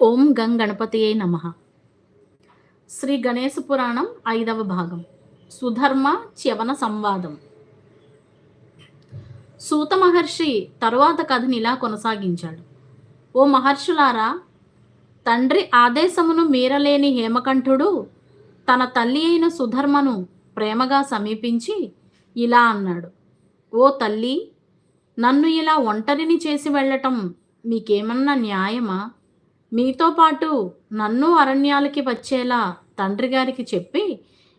ఓం గం గణపతియే నమ. శ్రీ గణేశ పురాణం ఐదవ భాగం. సుధర్మ చ్యవన సంవాదం. సూత మహర్షి తరువాత కథని ఇలా కొనసాగించాడు. ఓ మహర్షులారా తండ్రి ఆదేశమును మీరలేని హేమకంఠుడు తన తల్లి అయిన సుధర్మను ప్రేమగా సమీపించి ఇలా అన్నాడు. ఓ తల్లి నన్ను ఇలా ఒంటరిని చేసి వెళ్ళటం మీకేమన్నా న్యాయమా? మీతో పాటు నన్ను అరణ్యాలకి వచ్చేలా తండ్రి గారికి చెప్పి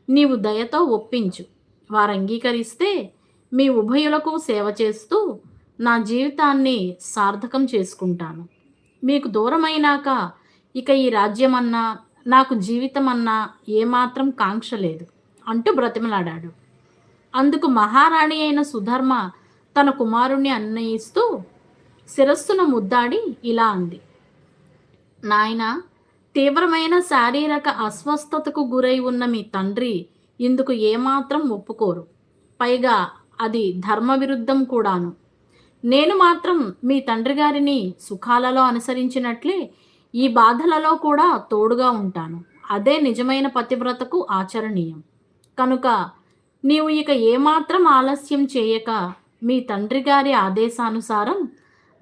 నీవు దయతో ఒప్పించు. వారు అంగీకరిస్తే మీ ఉభయులకు సేవ చేస్తూ నా జీవితాన్ని సార్థకం చేసుకుంటాను. మీకు దూరమైనాక ఇక ఈ రాజ్యమన్నా నాకు జీవితమన్నా ఏమాత్రం కాంక్ష లేదు అంటూ బ్రతిమలాడాడు. అందుకు మహారాణి అయిన సుధర్మ తన కుమారుణ్ణి అన్నయిస్తూ శిరస్సును ముద్దాడి ఇలా అంది. నాయన తీవ్రమైన శారీరక అస్వస్థతకు గురై ఉన్న మీ తండ్రి ఇందుకు ఏమాత్రం ఒప్పుకోరు. పైగా అది ధర్మ విరుద్ధం కూడాను. నేను మాత్రం మీ తండ్రి గారిని సుఖాలలో అనుసరించినట్లే ఈ బాధలలో కూడా తోడుగా ఉంటాను. అదే నిజమైన పతివ్రతకు ఆచరణీయం. కనుక నీవు ఇక ఏమాత్రం ఆలస్యం చేయక మీ తండ్రి గారి ఆదేశానుసారం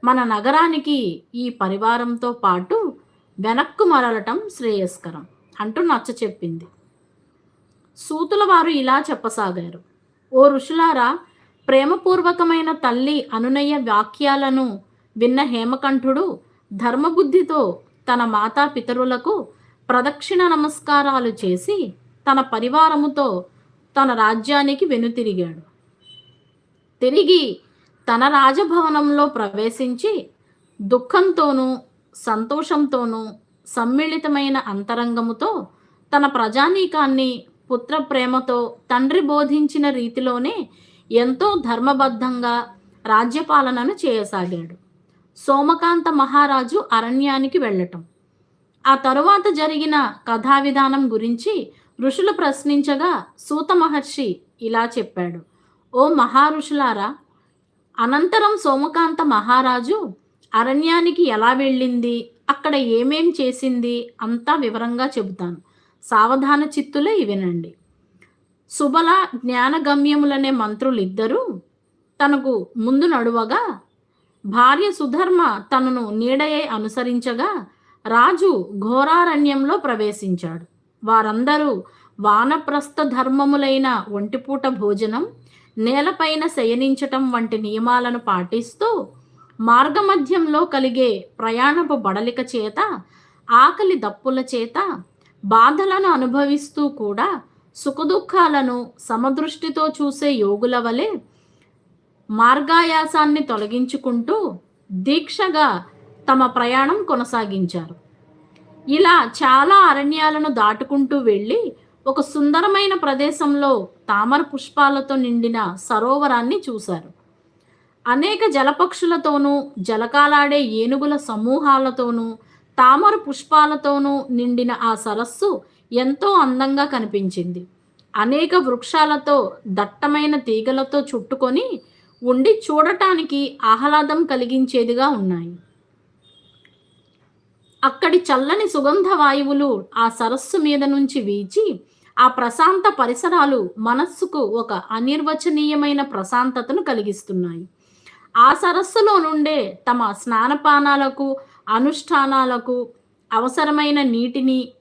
మన నగరానికి ఈ పరివారంతో పాటు వెనక్కు మరలటం శ్రేయస్కరం అంటూ నచ్చ చెప్పింది. సూతుల వారు ఇలా చెప్పసాగారు. ఓ ఋషులారా ప్రేమపూర్వకమైన తల్లి అనునయ వాక్యాలను విన్న హేమకంఠుడు ధర్మబుద్ధితో తన మాతా పితరులకు ప్రదక్షిణ నమస్కారాలు చేసి తన పరివారముతో తన రాజ్యానికి వెనుతిరిగాడు. తిరిగి తన రాజభవనంలో ప్రవేశించి దుఃఖంతోనూ సంతోషంతోనూ సమ్మిళితమైన అంతరంగముతో తన ప్రజానీకాన్ని పుత్ర ప్రేమతో తండ్రి బోధించిన రీతిలోనే ఎంతో ధర్మబద్ధంగా రాజ్యపాలనను చేయసాగాడు. సోమకాంత మహారాజు అరణ్యానికి వెళ్ళటం. ఆ తరువాత జరిగిన కథా విధానం గురించి ఋషులు ప్రశ్నించగా సూత మహర్షి ఇలా చెప్పాడు. ఓ మహారుషులారా అనంతరం సోమకాంత మహారాజు అరణ్యానికి ఎలా వెళ్ళింది? అక్కడ ఏమేం చేసింది? అంతా వివరంగా చెబుతాను. సావధాన చిత్తులే వినండి సుబల జ్ఞానగమ్యములనే మంత్రులిద్దరూ తనకు ముందు నడువగా భార్య సుధర్మ తనను నీడయే అనుసరించగా రాజు ఘోరారణ్యంలో ప్రవేశించాడు. వారందరూ వానప్రస్థ ధర్మములైన ఒంటిపూట భోజనం నేలపైన శయనించటం వంటి నియమాలను పాటిస్తూ మార్గమధ్యంలో కలిగే ప్రయాణపు బడలిక చేత ఆకలి దప్పుల చేత బాధలను అనుభవిస్తూ కూడా సుఖదుఖాలను సమదృష్టితో చూసే యోగుల వలె మార్గాయాసాన్ని తొలగించుకుంటూ దీక్షగా తమ ప్రయాణం కొనసాగించారు. ఇలా చాలా అరణ్యాలను దాటుకుంటూ వెళ్ళి ఒక సుందరమైన ప్రదేశంలో తామర పుష్పాలతో నిండిన సరోవరాన్ని చూశారు. అనేక జలపక్షులతోనూ జలకాలాడే ఏనుగుల సమూహాలతోనూ తామర పుష్పాలతోనూ నిండిన ఆ సరస్సు ఎంతో అందంగా కనిపించింది. అనేక వృక్షాలతో దట్టమైన తీగలతో చుట్టుకొని ఉండి చూడటానికి ఆహ్లాదం కలిగించేదిగా ఉన్నాయి. అక్కడి చల్లని సుగంధ వాయువులు ఆ సరస్సు మీద నుంచి వీచి ఆ ప్రశాంత పరిసరాలు మనస్సుకు ఒక అనిర్వచనీయమైన ప్రశాంతతను కలిగిస్తున్నాయి. ఆ సరస్సులో నుండే తమ స్నానపానాలకు అనుష్ఠానాలకు అవసరమైన నీటిని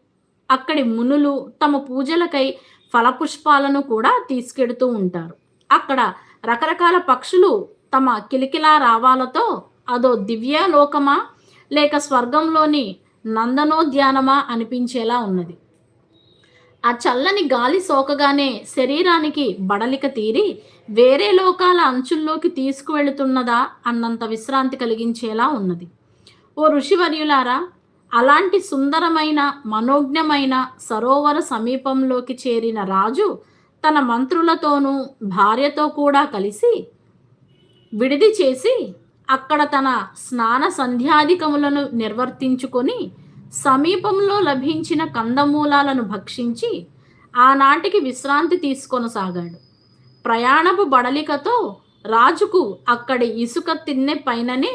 అక్కడి మునులు తమ పూజలకై ఫలపుష్పాలను కూడా తీసుకెడుతూ ఉంటారు. అక్కడ రకరకాల పక్షులు తమ కిలికిలా రావాలతో అదో దివ్యలోకమా లేక స్వర్గంలోని నందనోద్యానమా అనిపించేలా ఉన్నది. ఆ చల్లని గాలి సోకగానే శరీరానికి బడలిక తీరి వేరే లోకాల అంచుల్లోకి తీసుకువెళుతున్నదా అన్నంత విశ్రాంతి కలిగించేలా ఉన్నది. ఓ ఋషివర్యులారా అలాంటి సుందరమైన మనోజ్ఞమైన సరోవర సమీపంలోకి చేరిన రాజు తన మంత్రులతోనూ భార్యతో కూడా కలిసి విడిది చేసి అక్కడ తన స్నాన సంధ్యాధికములను నిర్వర్తించుకొని సమీపంలో లభించిన కందమూలాలను భక్షించి ఆనాటికి విశ్రాంతి తీసుకొనసాగాడు. ప్రయాణపు బడలికతో రాజుకు అక్కడి ఇసుక తిన్నె పైననే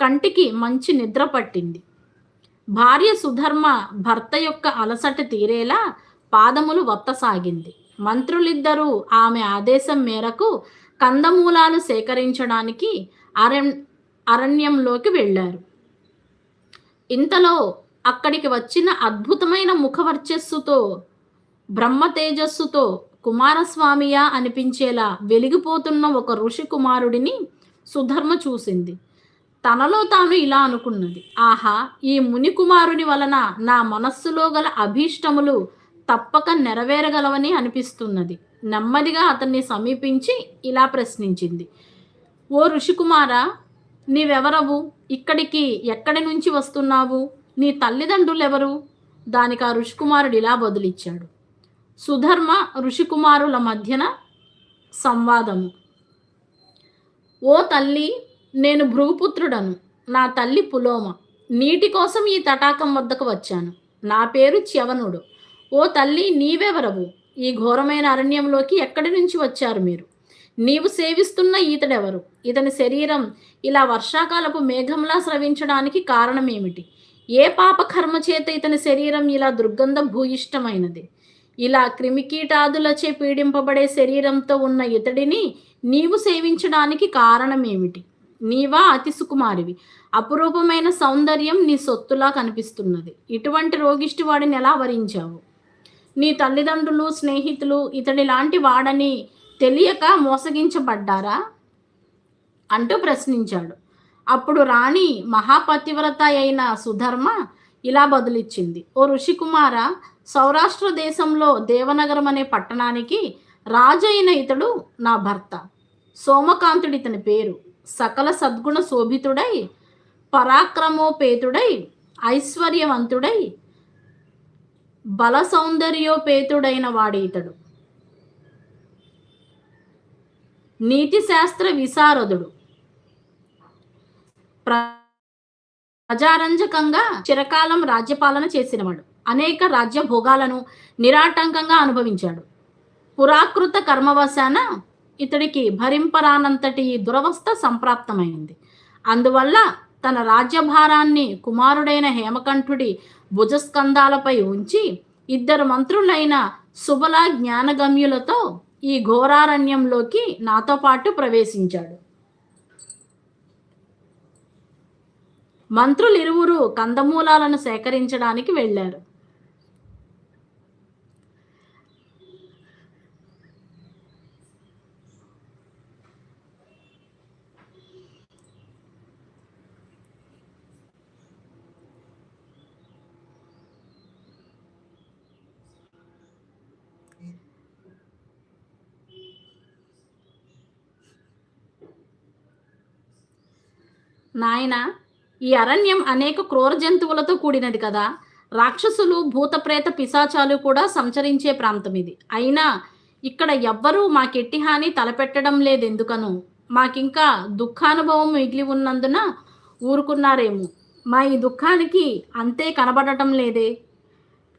కంటికి మంచి నిద్ర పట్టింది. భార్య సుధర్మ భర్త యొక్క అలసట తీరేలా పాదములు వత్తసాగింది. మంత్రులిద్దరూ ఆమె ఆదేశం మేరకు కందమూలాలు సేకరించడానికి అరణ్ అరణ్యంలోకి వెళ్ళారు. ఇంతలో అక్కడికి వచ్చిన అద్భుతమైన ముఖవర్చస్సుతో బ్రహ్మ తేజస్సుతో కుమారస్వామియా అనిపించేలా వెలిగిపోతున్న ఒక ఋషి కుమారుడిని సుధర్మ చూసింది. తనలో తాను ఇలా అనుకున్నది. ఆహా ఈ ముని కుమారుని వలన నా మనస్సులో గల అభీష్టములు తప్పక నెరవేరగలవని అనిపిస్తున్నది. నెమ్మదిగా అతన్ని సమీపించి ఇలా ప్రశ్నించింది. ఓ ఋషికుమార నీవెవరవు? ఇక్కడికి ఎక్కడి నుంచి వస్తున్నావు? నీ తల్లిదండ్రులు ఎవరు దానికి ఆ ఋషికుమారుడు ఇలా బదులిచ్చాడు. సుధర్మ ఋషికుమారుల మధ్యన సంవాదము. ఓ తల్లి నేను భృగుపుత్రుడను. నా తల్లి పులోమ. నీటి కోసం ఈ తటాకం వద్దకు వచ్చాను. నా పేరు చ్యవనుడు. ఓ తల్లి నీవెవరవు? ఈ ఘోరమైన అరణ్యంలోకి ఎక్కడి నుంచి వచ్చారు మీరు? నీవు సేవిస్తున్న ఈతడెవరు? ఇతని శరీరం ఇలా వర్షాకాలపు మేఘంలా స్రవించడానికి కారణమేమిటి? ఏ పాప కర్మ చేత ఇతని శరీరం ఇలా దుర్గంధ భూయిష్టమైనది? ఇలా క్రిమికీటాదులచే పీడింపబడే శరీరంతో ఉన్న ఇతడిని నీవు సేవించడానికి కారణమేమిటి? నీవా అతి సుకుమారివి. అపురూపమైన సౌందర్యం నీ సొత్తులా కనిపిస్తున్నది. ఇటువంటి రోగిష్టి వాడిని ఎలా వరించావు? నీ తల్లిదండ్రులు స్నేహితులు ఇతడి లాంటి వాడని తెలియక మోసగించబడ్డారా? అంటూ ప్రశ్నించాడు. అప్పుడు రాణి మహాపతివ్రత అయిన సుధర్మ ఇలా బదులిచ్చింది. ఓ ఋషికుమార సౌరాష్ట్ర దేశంలో దేవనగరం అనే పట్టణానికి రాజు అయిన ఇతడు నా భర్త. సోమకాంతుడి ఇతని పేరు. సకల సద్గుణ శోభితుడై పరాక్రమోపేతుడై ఐశ్వర్యవంతుడై బల సౌందర్యోపేతుడైన వాడి ఇతడు. నీతి శాస్త్ర విశారదుడు. ప్రజారంజకంగా చిరకాలం రాజ్యపాలన చేసినవాడు. అనేక రాజ్య భోగాలను నిరాటంకంగా అనుభవించాడు. పురాకృత కర్మవశాన ఇతడికి భరింపరానంతటి దురవస్థ సంప్రాప్తమైంది. అందువల్ల తన రాజ్యభారాన్ని కుమారుడైన హేమకంఠుడి భుజస్కంధాలపై ఉంచి ఇద్దరు మంత్రులైన సుబల జ్ఞానగమ్యులతో ఈ ఘోరారణ్యంలోకి నాతో పాటు ప్రవేశించాడు. మంత్రులు ఇరువురు కందమూలాలను సేకరించడానికి వెళ్ళారు. నాయన ఈ అరణ్యం అనేక క్రూర జంతువులతో కూడినది కదా. రాక్షసులు భూతప్రేత పిశాచాలు కూడా సంచరించే ప్రాంతం ఇది. అయినా ఇక్కడ ఎవ్వరూ మాకెట్టి హాని తలపెట్టడం లేదెందుకను? మాకింకా దుఃఖానుభవం మిగిలి ఉన్నందున ఊరుకున్నారేమో. మా ఈ దుఃఖానికి అంతే కనబడటం లేదే.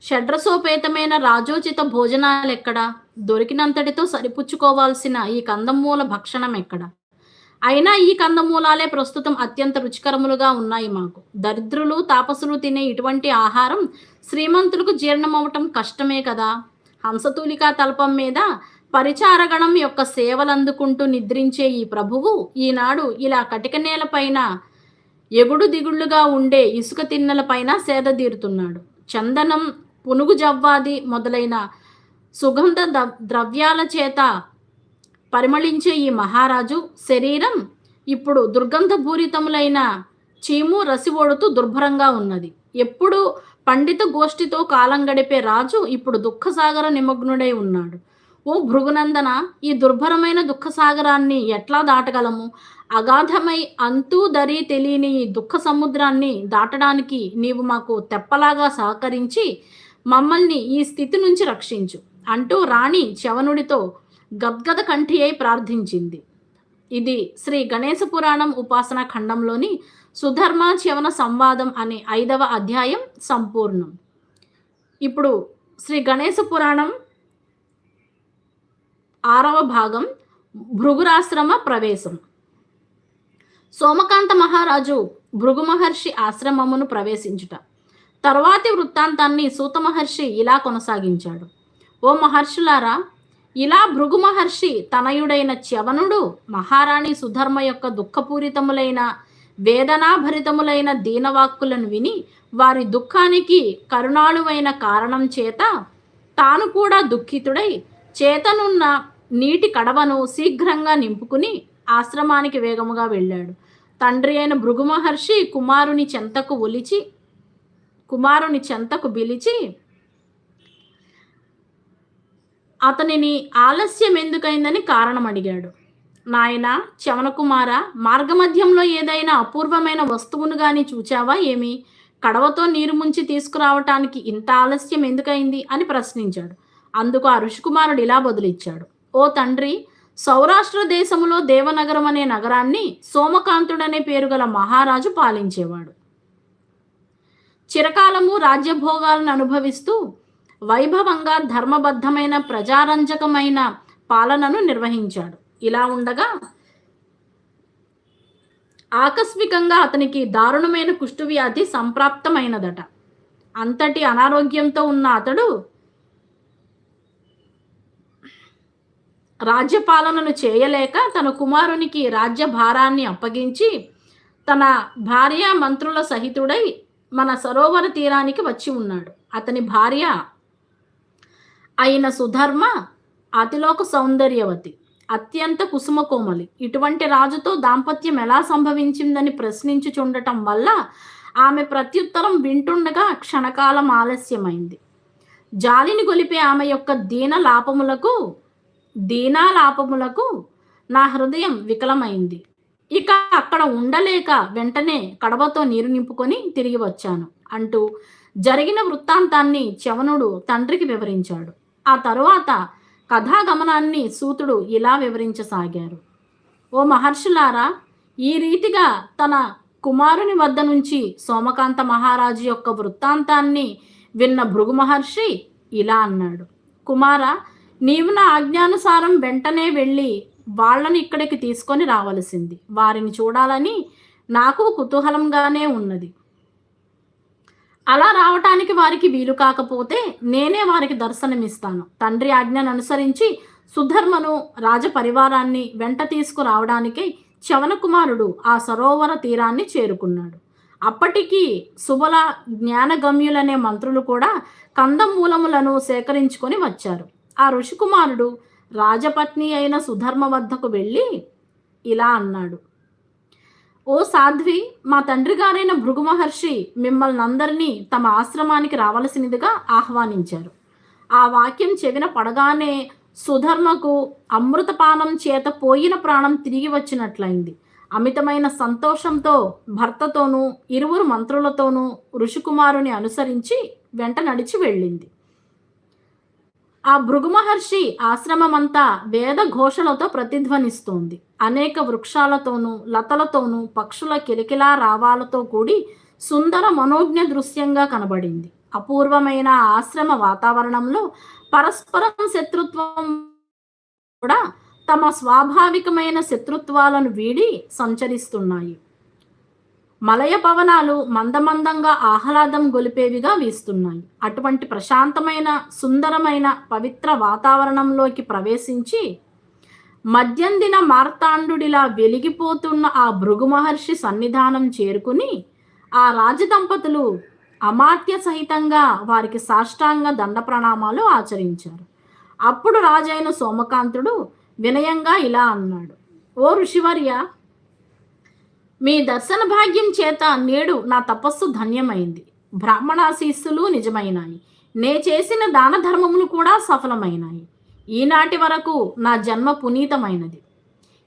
షడ్రసోపేతమైన రాజోచిత భోజనాలు ఎక్కడ దొరికినంతటితో సరిపుచ్చుకోవాల్సిన ఈ కందమూల భక్షణం ఎక్కడ? అయినా ఈ కందమూలాలే ప్రస్తుతం అత్యంత రుచికరములుగా ఉన్నాయి మాకు. దరిద్రులు తాపసులు తినే ఇటువంటి ఆహారం శ్రీమంతులకు జీర్ణమవటం కష్టమే కదా. హంసతూలికా తల్పం మీద పరిచారగణం యొక్క సేవలందుకుంటూ నిద్రించే ఈ ప్రభువు ఈనాడు ఇలా కటిక నేలపైన ఎగుడు దిగుళ్ళుగా ఉండే ఇసుక తిన్నెలపైన సేదతీరుతున్నాడు చందనం పునుగు జవ్వాది మొదలైన సుగంధ ద- ద్రవ్యాల చేత పరిమళించే ఈ మహారాజు శరీరం ఇప్పుడు దుర్గంధపూరితములైన చీము రసివోడుతూ దుర్భరంగా ఉన్నది. ఎప్పుడు పండిత గోష్ఠితో కాలం గడిపే రాజు ఇప్పుడు దుఃఖసాగర నిమగ్నుడై ఉన్నాడు. ఓ భృగునందన ఈ దుర్భరమైన దుఃఖసాగరాన్ని ఎట్లా దాటగలము? అగాధమై అంతూ దరి తెలియని ఈ దుఃఖ సముద్రాన్ని దాటడానికి నీవు మాకు తెప్పలాగా సహకరించి మమ్మల్ని ఈ స్థితి నుంచి రక్షించు అంటూ రాణి చవనుడితో గద్గద కంఠి అయి ప్రార్థించింది. ఇది శ్రీ గణేశ పురాణం ఉపాసన ఖండంలోని సుధర్మ చవన సంవాదం అనే ఐదవ అధ్యాయం సంపూర్ణం. ఇప్పుడు శ్రీ గణేశ పురాణం ఆరవ భాగం భృగురాశ్రమ ప్రవేశం. సోమకాంత మహారాజు భృగు మహర్షి ఆశ్రమమును ప్రవేశించుట. తర్వాతి వృత్తాంతాన్ని సూత మహర్షి ఇలా కొనసాగించాడు. ఓ మహర్షులారా ఇలా భృగు మహర్షి తనయుడైన చ్యవనుడు మహారాణి సుధర్మ యొక్క దుఃఖపూరితములైన వేదనాభరితములైన దీనవాక్కులను విని వారి దుఃఖానికి కరుణాళువైన కారణం చేత తాను కూడా దుఃఖితుడై చేతనున్న నీటి కడవను శీఘ్రంగా నింపుకుని ఆశ్రమానికి వేగముగా వెళ్ళాడు. తండ్రి అయిన భృగు మహర్షి కుమారుని చెంతకు ఒలిచి కుమారుని చెంతకు పిలిచి అతనిని ఆలస్యం ఎందుకైందని కారణం అడిగాడు. నాయన చవనకుమార మార్గమధ్యంలో ఏదైనా అపూర్వమైన వస్తువును గాని చూచావా ఏమి? కడవతో నీరు ముంచి తీసుకురావటానికి ఇంత ఆలస్యం ఎందుకైంది అని ప్రశ్నించాడు. అందుకు ఆ ఋషికుమారుడు ఇలా బదులిచ్చాడు. ఓ తండ్రి సౌరాష్ట్ర దేశములో దేవనగరం అనే నగరాన్ని సోమకాంతుడనే పేరు గల మహారాజు పాలించేవాడు. చిరకాలము రాజ్యభోగాలను అనుభవిస్తూ వైభవంగా ధర్మబద్ధమైన ప్రజారంజకమైన పాలనను నిర్వహించాడు. ఇలా ఉండగా ఆకస్మికంగా అతనికి దారుణమైన కుష్ఠవ్యాధి సంప్రాప్తమైనదట. అంతటి అనారోగ్యంతో ఉన్న అతడు రాజ్యపాలనను చేయలేక తన కుమారునికి రాజ్య భారాన్ని అప్పగించి తన భార్య మంత్రుల సహితుడై మన సరోవర తీరానికి వచ్చి ఉన్నాడు. అతని భార్య అయిన సుధర్మ అతిలోక సౌందర్యవతి అత్యంత కుసుమ కోమలి ఇటువంటి రాజుతో దాంపత్యం ఎలా సంభవించిందని ప్రశ్నించుచుండటం వల్ల ఆమె ప్రత్యుత్తరం వింటుండగా క్షణకాలం ఆలస్యమైంది. జాలిని గొలిపే ఆమె యొక్క దీన లాపములకు దీనాలాపములకు నా హృదయం వికలమైంది. ఇక అక్కడ ఉండలేక వెంటనే కడవతో నీరు నింపుకొని తిరిగి వచ్చాను అంటూ జరిగిన వృత్తాంతాన్ని చవనుడు తండ్రికి వివరించాడు. ఆ తరువాత కథాగమనాన్ని సూతుడు ఇలా వివరించసాగారు. ఓ మహర్షులారా ఈ రీతిగా తన కుమారుని వద్ద నుంచి సోమకాంత మహారాజు యొక్క వృత్తాంతాన్ని విన్న భృగు మహర్షి ఇలా అన్నాడు. కుమార నీవు నా ఆజ్ఞానుసారం వెంటనే వెళ్ళి వాళ్ళని ఇక్కడికి తీసుకొని రావలసింది. వారిని చూడాలని నాకు కుతూహలంగానే ఉన్నది. అలా రావటానికి వారికి వీలు కాకపోతే నేనే వారికి దర్శనమిస్తాను. తండ్రి ఆజ్ఞను అనుసరించి సుధర్మను రాజపరివారాన్ని వెంట తీసుకురావడానికి చవన కుమారుడు ఆ సరోవర తీరాన్ని చేరుకున్నాడు. అప్పటికి సుబల జ్ఞానగమ్యులనే మంత్రులు కూడా కందమూలములను సేకరించుకొని వచ్చారు. ఆ ఋషికుమారుడు రాజపత్ని అయిన సుధర్మ వద్దకు వెళ్ళి ఇలా అన్నాడు. ఓ సాధ్వి మా తండ్రి గారైన భృగు మహర్షి మిమ్మల్ని అందరినీ తమ ఆశ్రమానికి రావలసినదిగా ఆహ్వానించారు. ఆ వాక్యం చెవిన పడగానే సుధర్మకు అమృతపానం చేత పోయిన ప్రాణం తిరిగి వచ్చినట్లయింది. అమితమైన సంతోషంతో భర్తతోనూ ఇరువురు మంత్రులతోనూ ఋషికుమారుని అనుసరించి వెంట నడిచి వెళ్ళింది. ఆ భృగుమహర్షి ఆశ్రమమంతా వేద ఘోషలతో ప్రతిధ్వనిస్తోంది. అనేక వృక్షాలతోనూ లతలతోనూ పక్షుల కిలకిలా రావాలతో కూడి సుందర మనోజ్ఞ దృశ్యంగా కనబడింది. అపూర్వమైన ఆశ్రమ వాతావరణంలో పరస్పరం శత్రుత్వం కూడా తమ స్వాభావికమైన శత్రుత్వాలను వీడి సంచరిస్తున్నాయి. మలయ పవనాలు మందమందంగా ఆహ్లాదం గొలిపేవిగా వీస్తున్నాయి. అటువంటి ప్రశాంతమైన సుందరమైన పవిత్ర వాతావరణంలోకి ప్రవేశించి మధ్యందిన మార్తాండుడిలా వెలిగిపోతున్న ఆ భృగు మహర్షి సన్నిధానం చేరుకుని ఆ రాజదంపతులు అమాత్య సహితంగా వారికి సాష్టాంగ దండ ప్రణామాలు ఆచరించారు. అప్పుడు రాజైన సోమకాంతుడు వినయంగా ఇలా అన్నాడు. ఓ ఋషివర్య మీ దర్శన భాగ్యం చేత నేడు నా తపస్సు ధన్యమైంది. బ్రాహ్మణాశీస్సులు నిజమైనాయి. నే చేసిన దాన ధర్మములు కూడా సఫలమైనాయి. ఈనాటి వరకు నా జన్మ పునీతమైనది.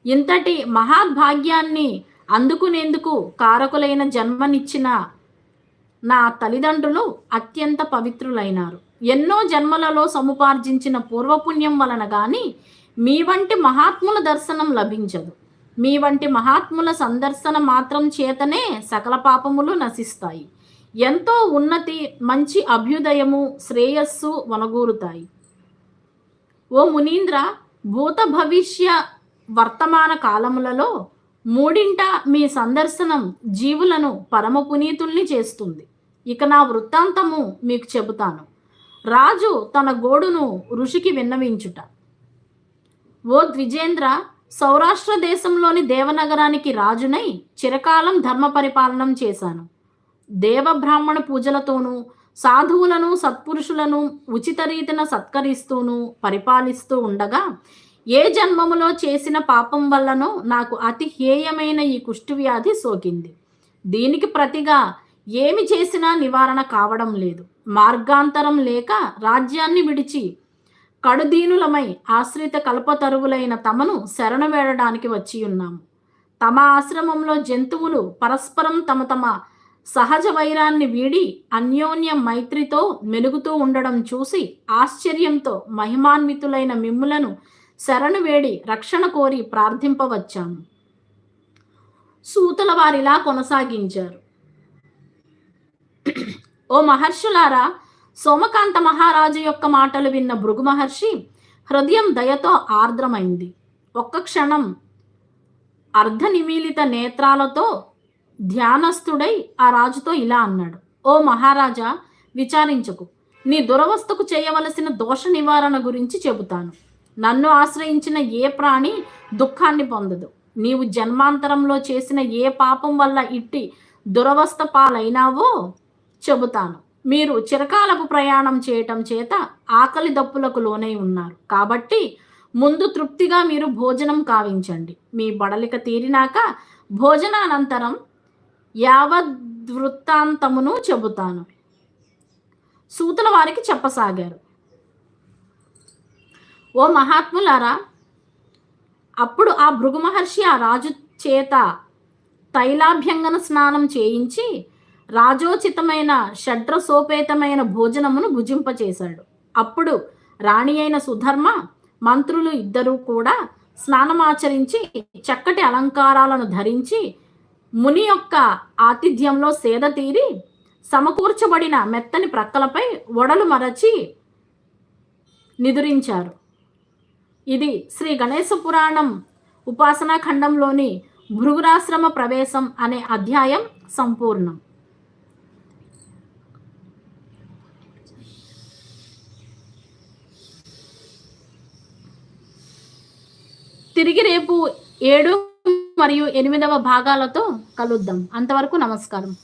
ఇంతటి మహాభాగ్యాన్ని అందుకునేందుకు కారకులైన జన్మనిచ్చిన నా తల్లిదండ్రులు అత్యంత పవిత్రులైనారు. ఎన్నో జన్మలలో సముపార్జించిన పూర్వపుణ్యం వలన కానీ మీ వంటి మహాత్ముల దర్శనం లభించదు. మీ వంటి మహాత్ముల సందర్శన మాత్రం చేతనే సకల పాపములు నశిస్తాయి. ఎంతో ఉన్నతి మంచి అభ్యుదయము శ్రేయస్సు వనగూరుతాయి. ఓ మునీంద్ర భూత భవిష్య వర్తమాన కాలములలో మూడింట మీ సందర్శనం జీవులను పరమ పునీతుల్ని చేస్తుంది. ఇక నా వృత్తాంతము మీకు చెబుతాను. రాజు తన గోడును ఋషికి విన్నవించుట. ఓ ద్విజేంద్ర సౌరాష్ట్ర దేశంలోని దేవనగరానికి రాజునై చిరకాలం ధర్మ పరిపాలనం చేశాను. దేవబ్రాహ్మణ పూజలతోనూ సాధువులను సత్పురుషులను ఉచిత రీతిన సత్కరిస్తూను పరిపాలిస్తూ ఉండగా ఏ జన్మములో చేసిన పాపం వల్లనో నాకు అతి హేయమైన ఈ కుష్ఠవ్యాధి సోకింది. దీనికి ప్రతిగా ఏమి చేసినా నివారణ కావడం లేదు. మార్గాంతరం లేక రాజ్యాన్ని విడిచి కడుదీనులమై ఆశ్రిత కల్పతరువులైన తమను శరణ వేడడానికి వచ్చి ఉన్నాము తమ ఆశ్రమంలో జంతువులు పరస్పరం తమ తమ సహజ వైరాన్ని వీడి అన్యోన్య మైత్రితో మెలుగుతూ ఉండడం చూసి ఆశ్చర్యంతో మహిమాన్వితులైన మిమ్ములను శరణు వేడి రక్షణ కోరి ప్రార్థింపవచ్చాము. సూతుల వారిలా కొనసాగించారు. ఓ మహర్షులారా సోమకాంత మహారాజు యొక్క మాటలు విన్న భృగు మహర్షి హృదయం దయతో ఆర్ద్రమైంది. ఒక్క క్షణం అర్ధనిమీలిత నేత్రాలతో ధ్యానస్థుడై ఆ రాజుతో ఇలా అన్నాడు. ఓ మహారాజా విచారించకు. నీ దురవస్థకు చేయవలసిన దోష నివారణ గురించి చెబుతాను. నన్ను ఆశ్రయించిన ఏ ప్రాణి దుఃఖాన్ని పొందదు. నీవు జన్మాంతరంలో చేసిన ఏ పాపం వల్ల ఇట్టి దురవస్థ పాలైనావో చెబుతాను. మీరు చిరకాలపు ప్రయాణం చేయటం చేత ఆకలి దప్పులకు లోనై ఉన్నారు. కాబట్టి ముందు తృప్తిగా మీరు భోజనం కావించండి. మీ బడలిక తీరినాక భోజనానంతరం యావద్వృత్తాంతమును చెబుతాను. సూతుల వారికి చెప్పసాగారు. ఓ మహాత్ములారా అప్పుడు ఆ భృగు మహర్షి ఆ రాజు చేత తైలాభ్యంగన స్నానం చేయించి రాజోచితమైన షడ్రసోపేతమైన భోజనమును భుజింపచేశాడు. అప్పుడు రాణి అయిన సుధర్మ మంత్రులు ఇద్దరూ కూడా స్నానమాచరించి చక్కటి అలంకారాలను ధరించి ముని యొక్క ఆతిథ్యంలో సేద తీరి సమకూర్చబడిన మెత్తని ప్రక్కలపై ఒడలు మరచి నిదురించారు. ఇది శ్రీ గణేశ పురాణం ఉపాసనా ఖండంలోని భృగురాశ్రమ ప్రవేశం అనే అధ్యాయం సంపూర్ణం. తిరిగి రేపు ఏడు మరియు ఎనిమిదవ భాగాలతో కలుద్దాం. అంతవరకు నమస్కారం.